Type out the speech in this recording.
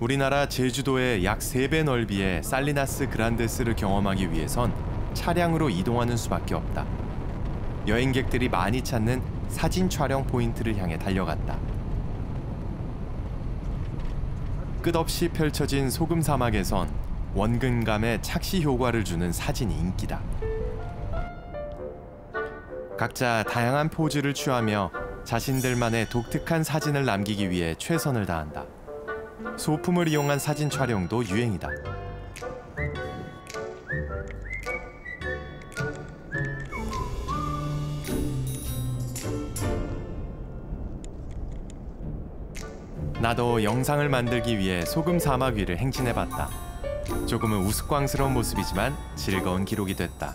우리나라 제주도의 약 3배 넓이의 살리나스 그란데스를 경험하기 위해선 차량으로 이동하는 수밖에 없다. 여행객들이 많이 찾는 사진 촬영 포인트를 향해 달려갔다. 끝없이 펼쳐진 소금 사막에선 원근감에 착시 효과를 주는 사진이 인기다. 각자 다양한 포즈를 취하며 자신들만의 독특한 사진을 남기기 위해 최선을 다한다. 소품을 이용한 사진 촬영도 유행이다. 나도 영상을 만들기 위해 소금 사막 위를 행진해봤다. 조금은 우스꽝스러운 모습이지만 즐거운 기록이 됐다.